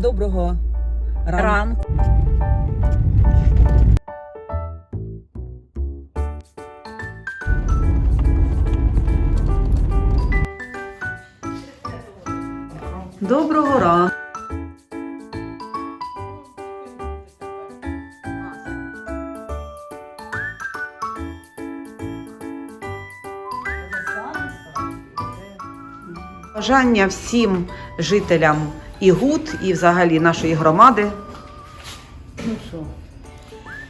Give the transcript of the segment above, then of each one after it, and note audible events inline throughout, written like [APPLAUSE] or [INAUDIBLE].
Доброго ранку. ранку. Доброго ранку. Бажання всім жителям і ГУД, і взагалі нашої громади. Ну що?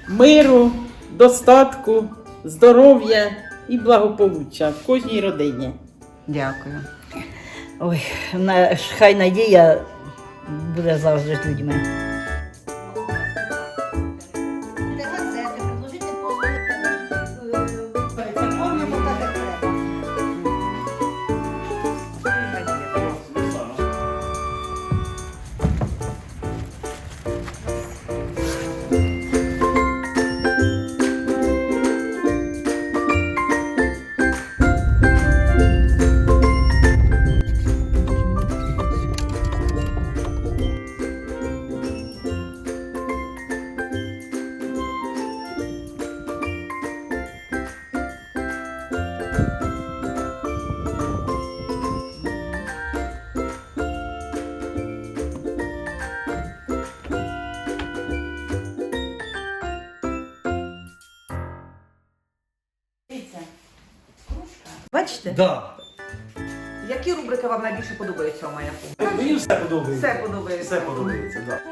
Миру, достатку, здоров'я і благополуччя в кожній родині. Дякую. Ой, на, хай надія буде завжди з людьми. Бачите, Да. які рубрики вам найбільше подобаються у маяку? Мені все подобається. Все подобається. Все подобається, так.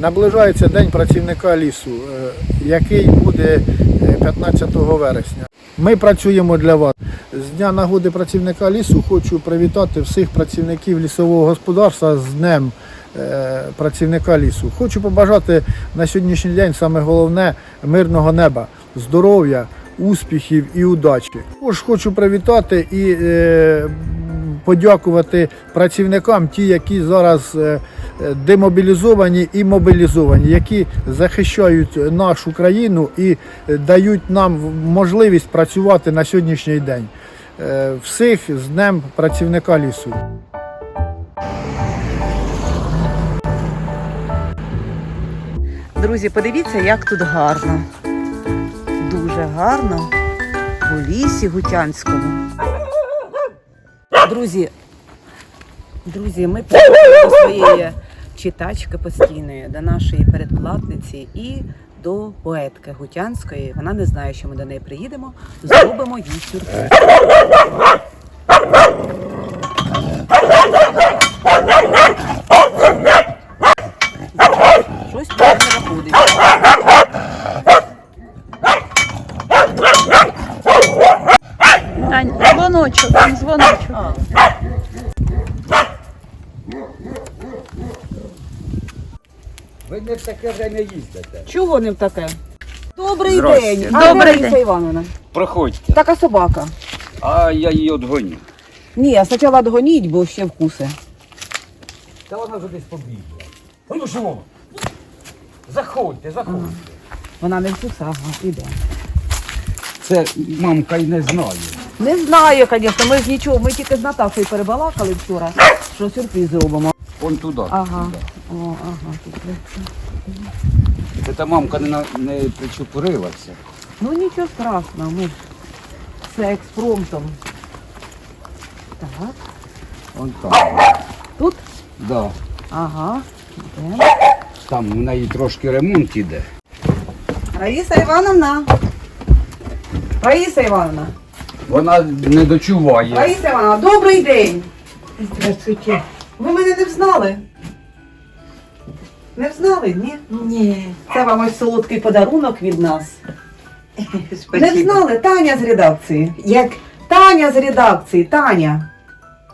Наближається День працівника лісу, е, який буде е, 15 вересня. Ми працюємо для вас. З Дня нагоди працівника лісу хочу привітати всіх працівників лісового господарства з Днем е, працівника лісу. Хочу побажати на сьогоднішній день саме головне мирного неба, здоров'я, успіхів і удачі. Також хочу привітати і е, подякувати працівникам, ті, які зараз е, е, демобілізовані і мобілізовані, які захищають нашу країну і е, дають нам можливість працювати на сьогоднішній день. Е, Всіх з Днем працівника лісу. Друзі, подивіться, як тут гарно. Дуже гарно у лісі Гутянському. Друзі, друзі, ми [LAUGHS] до своєї читачки постійної, до нашої передплатниці і до поетки Гутянської. Вона не знає, що ми до неї приїдемо. Зробимо їй сюрприз. Щось не виходить. Не таке время їздите. Чого не в таке? Добрий Здрасте. день. А Добрий де Лариса. Івановна? Проходьте. Така собака. А я її одгоню. Ні, а спочатку догоніть, бо ще вкуси. Та вона вже десь побігла. А ну що? воно? Заходьте, заходьте. Вона не вкусала, іде. Це мамка й не знає. Не знаю, звісно, ми ж нічого, ми тільки з Наташою перебалакали вчора, що сюрприз зробимо. Он туди. Ага. О, ага. Це та мамка не, на- не причепурилася. Ну нічого страшного, ми ж все експромтом. Так, Он там. тут? Да. Ага. Йдемо. Там у неї трошки ремонт іде. Раїса Івановна. Раїса Івановна. Вона не дочуває. Раїса Івановна, добрий день. Здравствуйте. Ви мене не взнали? Не взнали, ні? Ні. Це вам ось солодкий подарунок від нас. [LAUGHS] Не взнали, Таня з редакції. Як Таня з редакції, Таня.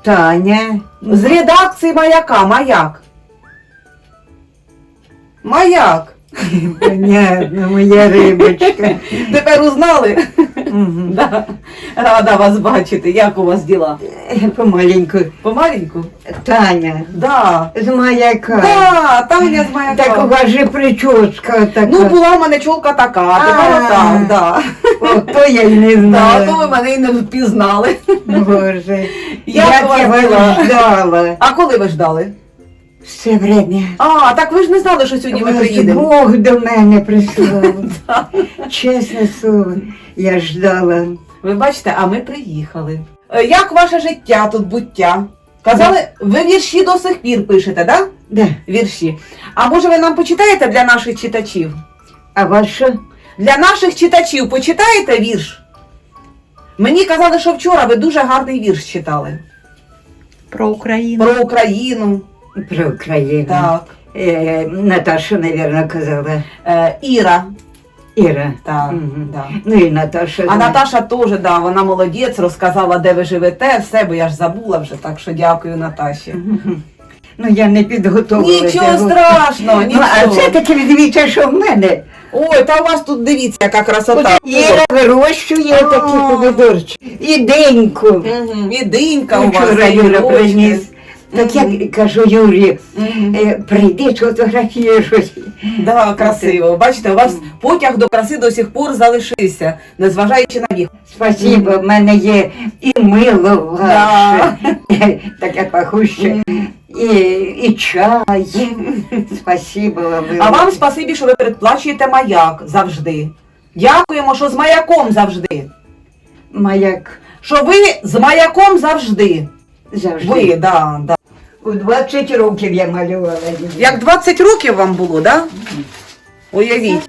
Таня. З редакції маяка, маяк. Маяк. Понятно, моя рибочка. Тепер узнали? Мгм. Да. Рада вас бачити. Як у вас діла? Е, Помаленьку. Помаленьку? Таня, Да. з маяка. Да, Таня з маяка. Так у вас же прическа така. Ну, була в мене чолка така, а тепер А. отак, да. О, то я й не Да, то ви знала. мене і не впізнали. Боже, Як як у вас я вас діла? ждала. А коли ви ждали? Все время. А, так ви ж не знали, що сьогодні ми Вас приїдемо. Бог до мене прислав. [LAUGHS] Чесне слово, я ждала. Ви бачите, а ми приїхали. Е, Як ваше життя тут буття? Казали, ви вірші до сих пір пишете, да? Да. Вірші. А може ви нам почитаєте для наших читачів? А що? Для наших читачів почитаєте вірш? Мені казали, що вчора ви дуже гарний вірш читали. Про Україну. Про Україну. Про Україну. Так. Е, Наташа, мабуть, казала. Е, Іра. Іра. Так, Мгм. да. Ну і Наташа. А Наташа теж, да, вона молодець, розказала, де ви живете, все, бо я ж забула вже, так що дякую Наташі. Мгм. Ну я не підготовилася. Нічого страшного, Ну, а нічого. це таки дивіться, що в мене. Ой, та у вас тут дивіться, яка красота. Іра вирощує А. такі помідорчики. І деньку. Мгм, І динька у вас. Вчора і Юра грибочки. приніс. Так я кажу Юрі, е, прийди, фотографієш. Да, красиво. Бачите, у вас потяг до краси до сих пор залишився, незважаючи на вік. Спасибо, в мене є і мило ваше, [LAUGHS] таке пахуще, і, і чай. Спасибо вам. А вам спасибі, що ви передплачуєте маяк завжди. Дякуємо, що з маяком завжди. Маяк Що ви з маяком завжди. Завжди. Ви, да, да. У 20 років я малювала. Як 20 років вам було, да? Уявіть.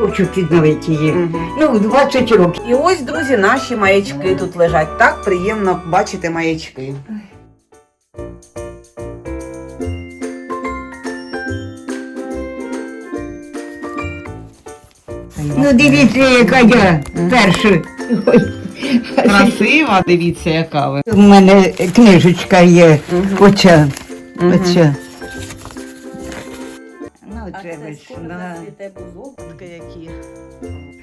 Хочу підновити її. Мгм. Ну, у 20 років. І ось, друзі, наші маячки тут лежать. Так приємно бачити маячки. Ну, дивіться, яка я перша. Ой. Красива, дивіться, яка ви. У мене книжечка є. Оця. Оця. Ну, це весна.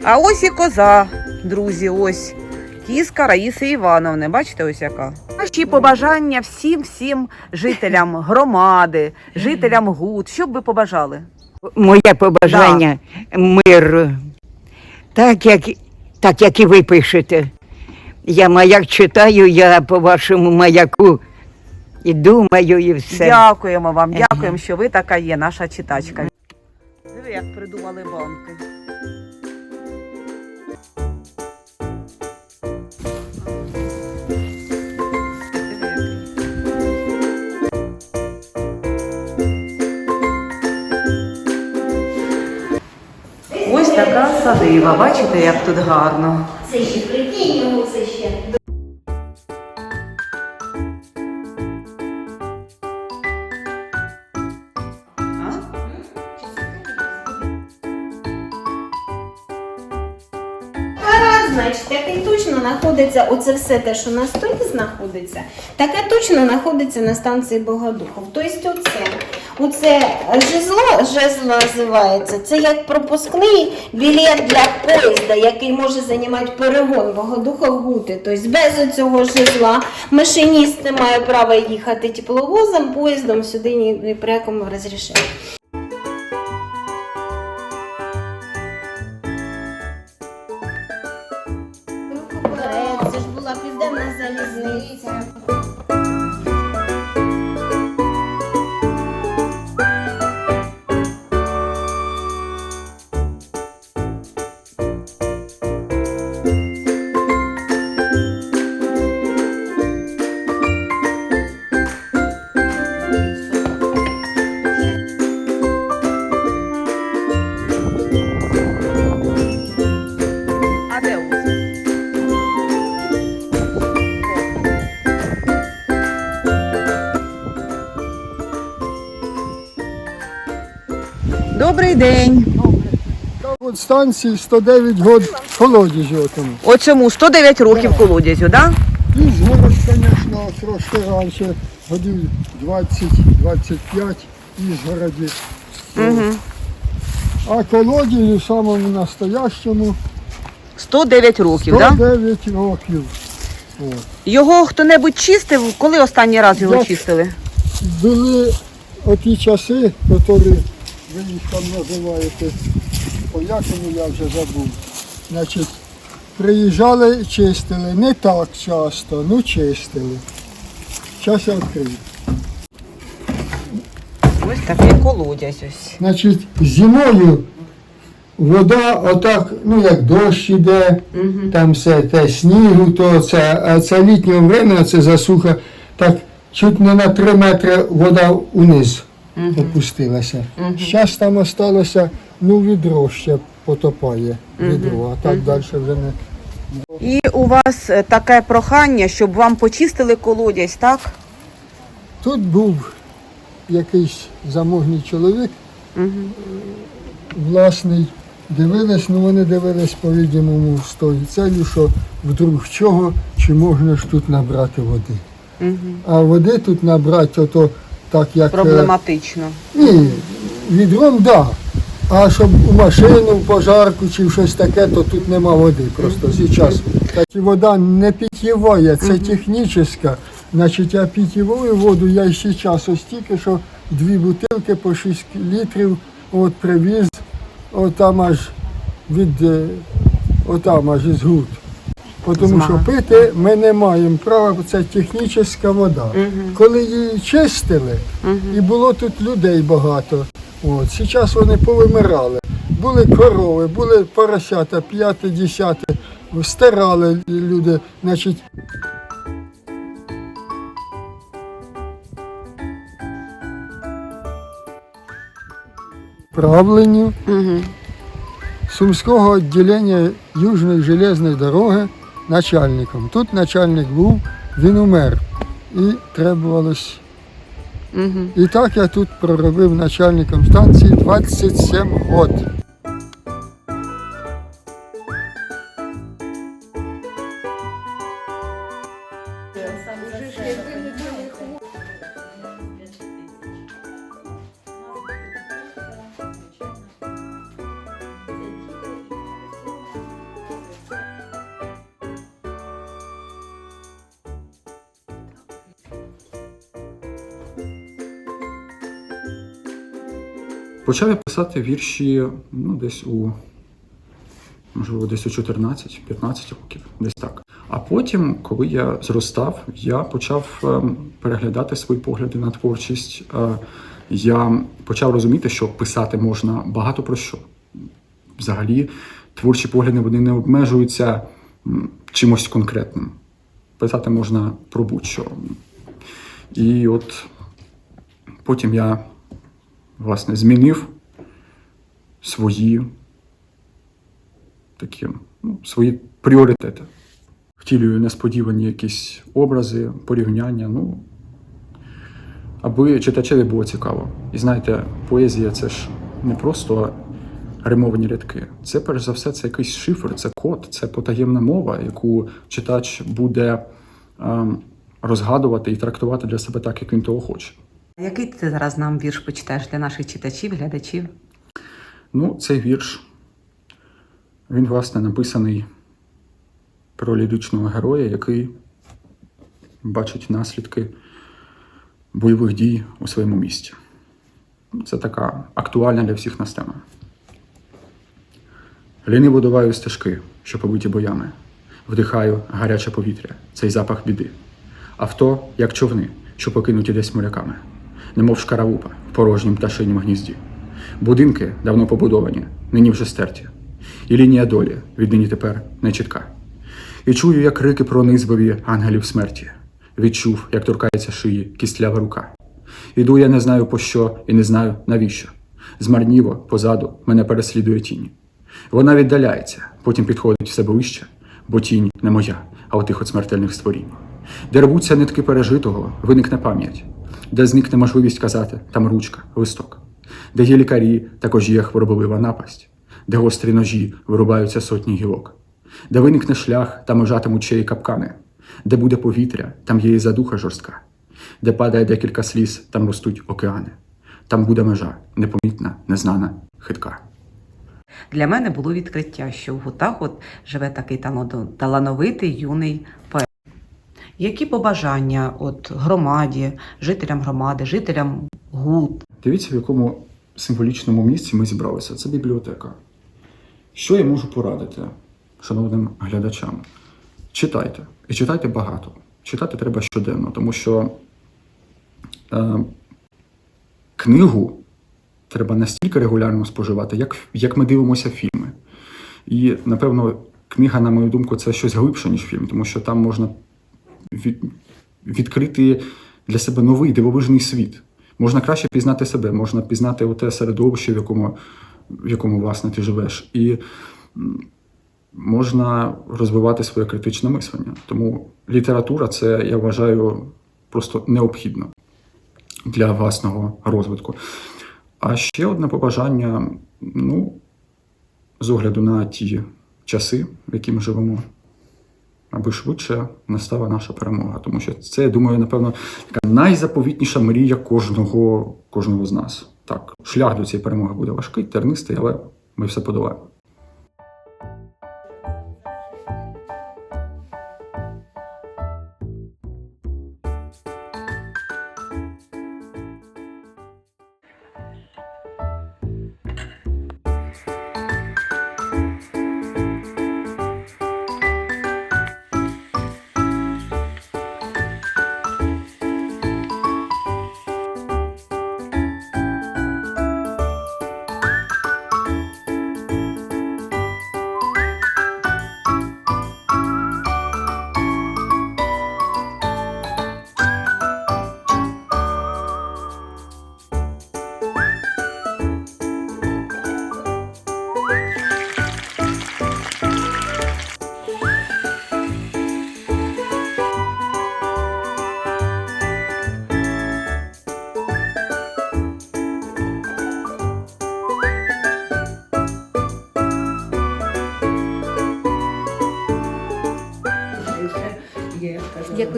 А ось і коза, друзі, ось. Кіска Раїси Івановни. Бачите, ось яка. Наші побажання всім всім жителям [LAUGHS] громади, жителям гуд. Що б ви побажали? Моє побажання миру. Так як, так як і ви пишете. Я маяк читаю, я по вашому маяку і думаю, і все. Дякуємо вам, дякуємо, що ви така є, наша читачка. Диви, як придумали банки. Така садива, бачите, як тут гарно. Це ще прикинь йому це ще. Значить, таке точно знаходиться, оце все те, що на столі знаходиться, таке точно знаходиться на станції Богодухов. Тобто оце, оце жезло, жезло називається, це як пропускний білет для поїзда, який може займати перегон Богодухов Гути. Тобто без цього жезла машиніст не має права їхати тепловозом, поїздом сюди ні при якому розрішенні. Це ж була південна залізниця. От станції 109 год колодязі отому. Оцьому 109 років колодязю, так? да? Ізгород, звісно, трошки раніше, годів 20-25 ізгороді. А колодію в самому настоящому 109 років, так? 109 років. От. Його хто-небудь чистив? Коли останній раз його Я- чистили? Були оті часи, які ви їх там називаєте, по якому я вже забув. Значить, приїжджали, чистили, не так часто, ну чистили. Зараз я відкрию. Ось такий колодязь ось. Значить, зимою вода отак, ну як дощ іде, там все те снігу, то це, а це літнє время, це засуха, так чуть не на 3 метри вода униз опустилася. Зараз там осталося, ну відро ще потопає відро, а так далі вже не. І у вас е, таке прохання, щоб вам почистили колодязь, так? Тут був якийсь заможний чоловік, е, власний, дивились, ну вони дивились, по-відомому, з тою целью, що вдруг чого, чи можна ж тут набрати води. А води тут набрати, ото так як. е, Проблематично. Ні, відром, так. Да. А щоб у машину, в пожарку чи щось таке, то тут нема води. Просто зараз. Так і вода не питєва, це технічна. Значить, а питєву воду я ще час ось тільки, що дві бутилки по 6 літрів от привіз, отам аж від е, отам аж із гуд. Тому що пити ми не маємо права, бо це технічна вода. Коли її чистили, і було тут людей багато. От, зараз вони повимирали. Були корови, були поросята, п'яте, десяте, стирали люди. Значить, правленню Сумського відділення Южної железної дороги начальником. Тут начальник був, він умер. І требувалось. І так я тут проробив начальником станції 27 років. Почав я писати вірші ну, десь у можливо, десь у 14-15 років, десь так. А потім, коли я зростав, я почав ем, переглядати свої погляди на творчість. Е, Я почав розуміти, що писати можна багато про що. Взагалі, творчі погляди вони не обмежуються чимось конкретним. Писати можна про будь-що. І от потім я власне, змінив свої такі, ну, свої пріоритети. Втілюю несподівані якісь образи, порівняння, ну, аби читачеві було цікаво. І знаєте, поезія це ж не просто римовані рядки. Це, перш за все, це якийсь шифр, це код, це потаємна мова, яку читач буде ем, розгадувати і трактувати для себе так, як він того хоче. Який ти зараз нам вірш почитаєш для наших читачів, глядачів? Ну, цей вірш, він, власне, написаний про ліричного героя, який бачить наслідки бойових дій у своєму місті. Це така актуальна для всіх нас тема. Ліниво доваю стежки, що побиті боями. Вдихаю гаряче повітря, цей запах біди. Авто, як човни, що покинуті десь моряками, немов шкаралупа в порожнім пташинім гнізді. Будинки давно побудовані, нині вже стерті. І лінія долі віднині тепер нечітка. І чую, як крики пронизливі ангелів смерті. Відчув, як торкається шиї кістлява рука. Іду я не знаю по що і не знаю навіщо. Змарніво позаду мене переслідує тінь. Вона віддаляється, потім підходить все ближче, бо тінь не моя, а отих от смертельних створінь. Де рвуться нитки пережитого, виникне пам'ять, де зникне можливість казати, там ручка, листок, де є лікарі, також є хвороболива напасть, де гострі ножі вирубаються сотні гілок, де виникне шлях та межатимуть чиї капкани, Де буде повітря, там є і задуха жорстка. Де падає декілька сліз, там ростуть океани. Там буде межа, непомітна, незнана, хитка. Для мене було відкриття, що в гутах от живе такий талановитий юний поет. Які побажання от громаді, жителям громади, жителям гут, Дивіться, в якому символічному місці ми зібралися. Це бібліотека. Що я можу порадити шановним глядачам? Читайте. І читайте багато. Читати треба щоденно, тому що е, книгу треба настільки регулярно споживати, як, як ми дивимося фільми. І, напевно, книга, на мою думку, це щось глибше, ніж фільм, тому що там можна від, відкрити для себе новий дивовижний світ. Можна краще пізнати себе, можна пізнати те середовище, в якому, в якому власне ти живеш. І можна розвивати своє критичне мислення. Тому література це, я вважаю, просто необхідно для власного розвитку. А ще одне побажання: ну, з огляду на ті часи, в які ми живемо, аби швидше настала наша перемога. Тому що це, я думаю, напевно, така найзаповітніша мрія кожного, кожного з нас. Так, шлях до цієї перемоги буде важкий, тернистий, але ми все подолаємо.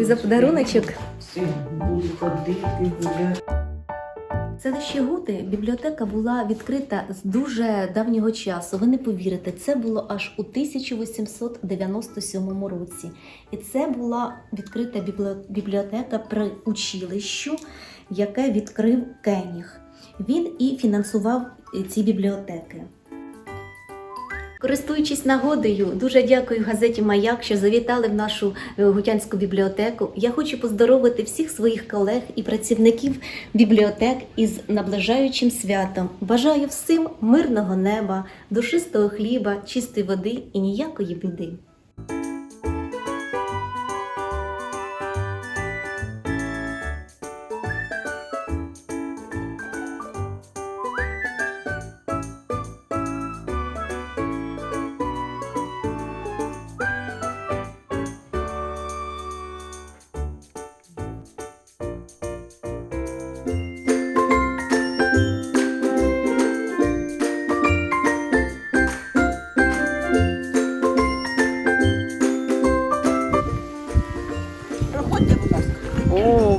За подаруночок. Буду ходити, Гути бібліотека була відкрита з дуже давнього часу. Ви не повірите, це було аж у 1897 році. І це була відкрита бібліотека при училищу, яке відкрив Кеніг. Він і фінансував ці бібліотеки. Користуючись нагодою, дуже дякую газеті Маяк, що завітали в нашу е, гутянську бібліотеку. Я хочу поздоровити всіх своїх колег і працівників бібліотек із наближаючим святом. Бажаю всім мирного неба, душистого хліба, чистої води і ніякої біди.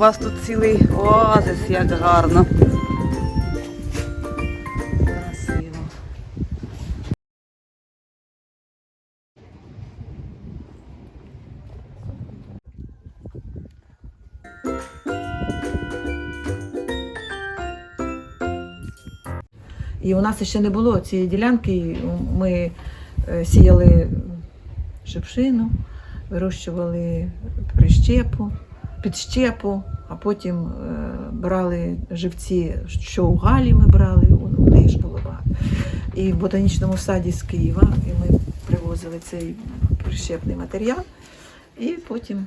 Вас тут цілий оазис, як гарно. Красиво. І у нас ще не було цієї ділянки. Ми е, сіяли шипшину, вирощували прищепу, підщепу, а потім е, брали живці, що у Галі ми брали, у, неї ж було багато. І в ботанічному саді з Києва і ми привозили цей прищепний матеріал, і потім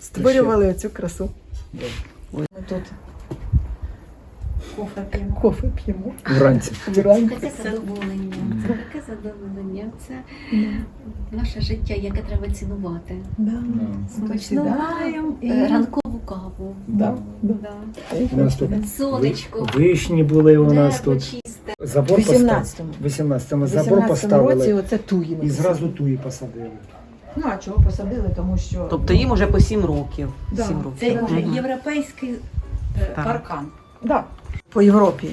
створювали оцю красу. Ми тут Кофе п'ємо. кофе п'ємо. Вранці. Вранці. Таке задоволення. Це таке задоволення. Це наше життя, яке треба цінувати. Да. Смачно Сідаємо і- Е, ранкову каву. Да, да. У нас тут Сонечко. вишні були у нас Небо тут. чисте. Забор В 18-му. 18-му забор 18 році поставили оце туї і зразу туї посадили. Ну а чого посадили? Тому що Тобто їм уже по 7 років. Да. 7 років. Це вже Мгм. європейський Так. паркан. да. По Європі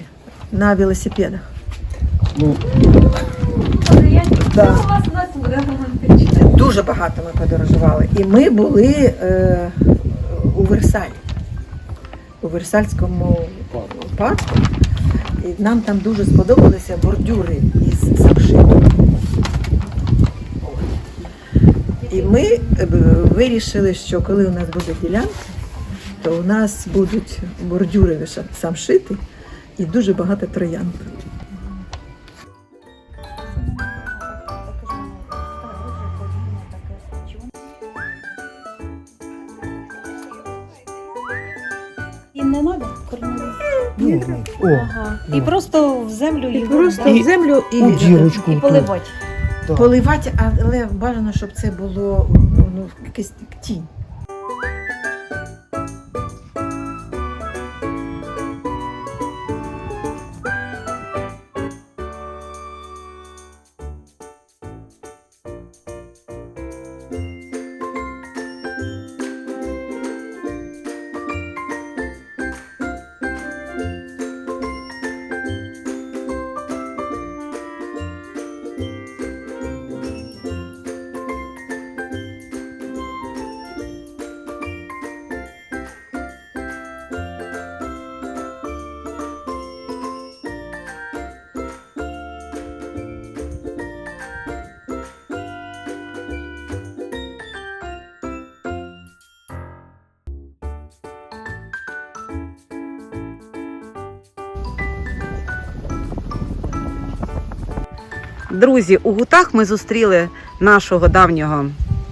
на велосипедах. Да. у вас у нас. Дуже багато ми подорожували. І ми були е, у Версалі, у Версальському парку. І нам там дуже сподобалися бордюри із самшиту. І ми е, вирішили, що коли у нас буде ділянка, то у нас будуть бордюри самшити і дуже багато троянд. Їм не треба корневих? О, Ага. І просто в землю І їх просто в землю і, у дірочку. і поливати. Так. поливати, але бажано, щоб це було ну, якийсь тінь. Друзі, у гутах ми зустріли нашого давнього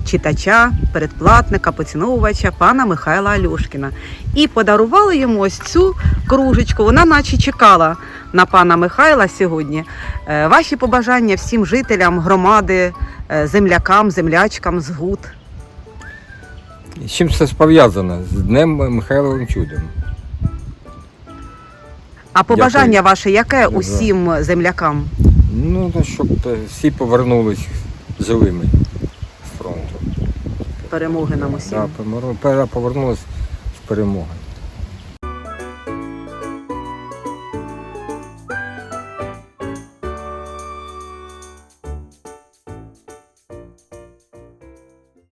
читача, передплатника, поціновувача пана Михайла Алюшкіна. І подарували йому ось цю кружечку. Вона наче чекала на пана Михайла сьогодні. Е, Ваші побажання всім жителям громади, е, землякам, землячкам з гут. З чим це пов'язано? З Днем Михайловим чудом. А побажання Дякую. ваше яке усім землякам? Ну, щоб е, всі повернулись живими з фронту. Перемоги нам усім. Да, повернулись з перемогою.